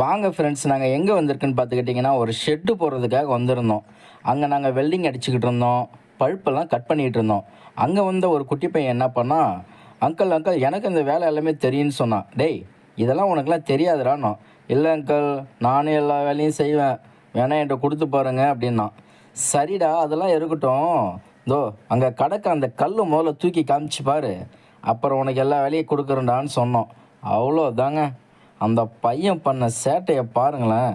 வாங்க ஃப்ரெண்ட்ஸ் நாங்கள் எங்கே வந்திருக்குன்னு பார்த்துக்கிட்டிங்கன்னா ஒரு ஷெட்டு போடுறதுக்காக வந்திருந்தோம். அங்கே நாங்கள் வெல்டிங் அடிச்சுக்கிட்டு இருந்தோம். பழுப்பெல்லாம் கட் பண்ணிகிட்டு இருந்தோம். அங்கே வந்த ஒரு குட்டி பையன் என்ன பண்ணா அங்கிள் அங்கிள் எனக்கு இந்த வேலை எல்லாமே தெரியும்னு சொன்னான். டேய் இதெல்லாம் உனக்குலாம் தெரியாதுடானோ இல்லை அங்கிள் நானே எல்லா வேலையும் செய்வேன். வேணா என்கிட்ட கொடுத்து பாருங்க அப்படின்னா சரிடா அதெல்லாம் இருக்கட்டும். தோ அங்கே கடக்க அந்த கல் முதல்ல தூக்கி காமிச்சு பாரு. அப்புறம் உனக்கு எல்லா வேலையும் கொடுக்குறேன்டான்னு சொன்னோம். அவ்வளோதாங்க அந்த பையன் பண்ண சேட்டையை பாருங்களேன்.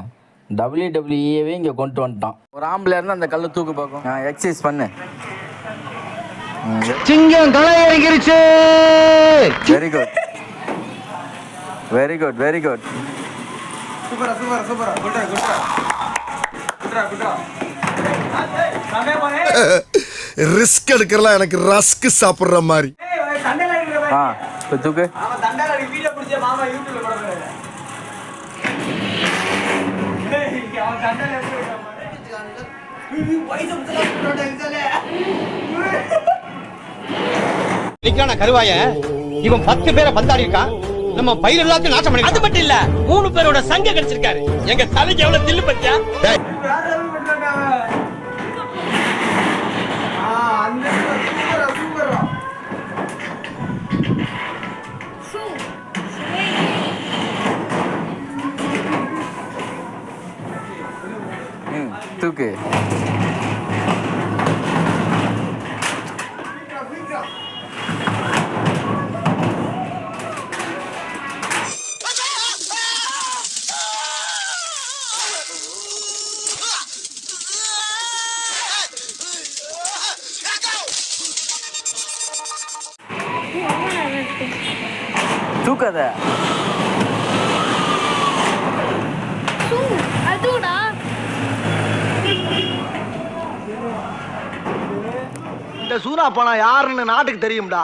டபிள்யூடபிள்யூஏவே இங்கே கொண்டு வந்துட்டான். ஒரு ஆம்பளை இருந்தால் அந்த கல்லை தூக்கு பார்க்கும். எக்ஸசைஸ் பண்ணு. சிங்கம் களை very good very good very good சூப்பரா சூப்பரா சூப்பரா. குட்ரா குட்ரா. குட்ரா குட்ரா. ரிஸ்க் எடுக்கிறலாம் எனக்கு ரஸ்க் சாப்பிடுற மாதிரி. ஆ தூக்கு. நிக்கான கருவாய இவன் பத்து பேரை பந்தாடி இருக்கான். நம்ம பயிர் எல்லாத்தையும் நாசம் பண்ணி அது மட்டும் இல்ல மூணு பேரோட சங்க கிடைச்சிருக்காரு. எங்க தலைக்கு எவ்வளவு தில்லு பத்தியா? தூக்கு தூக்காத இந்த சூனா பணம் யாருன்னு நாட்டுக்கு தெரியும்டா.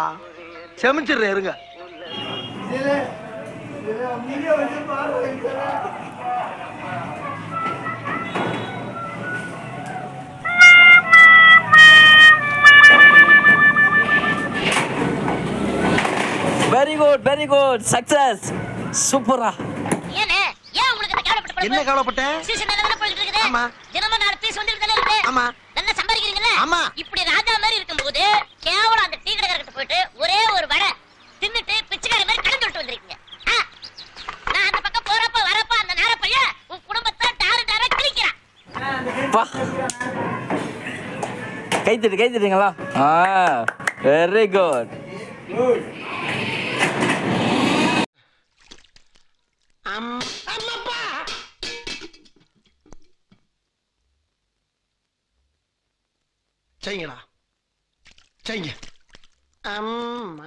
செமிச்சிடுறேன் இருங்க. Very good very good success சூப்பரா ஏனே? ஏன் உங்களுக்கு இந்த கேவலப்பட்ட என்ன? கவலைப்பட்டேன் ஆமா. தினமும் நாலு பீஸ் இருக்கு. ஆமா. ஆமா. இப்படி ராஜா மாதிரி இருக்கும்போது கேவலம் அந்த டீ கடைக்காரர்கிட்ட போயிட்டு ஒரே ஒரு வடை தின்னுட்டு பிச்சைக்கார மாதிரி கடன் சொல்லிட்டு வந்திருக்கீங்க? நான் அந்த பக்கம் போறப்ப வரப்ப அந்த நேர பையன் உன் குடும்பத்தை டாரு டாரா கிழிக்கிறான். கை தட்டு கை தட்டுங்களா ஆ வெரி குட் செய்யடா செய்ய அம்மா.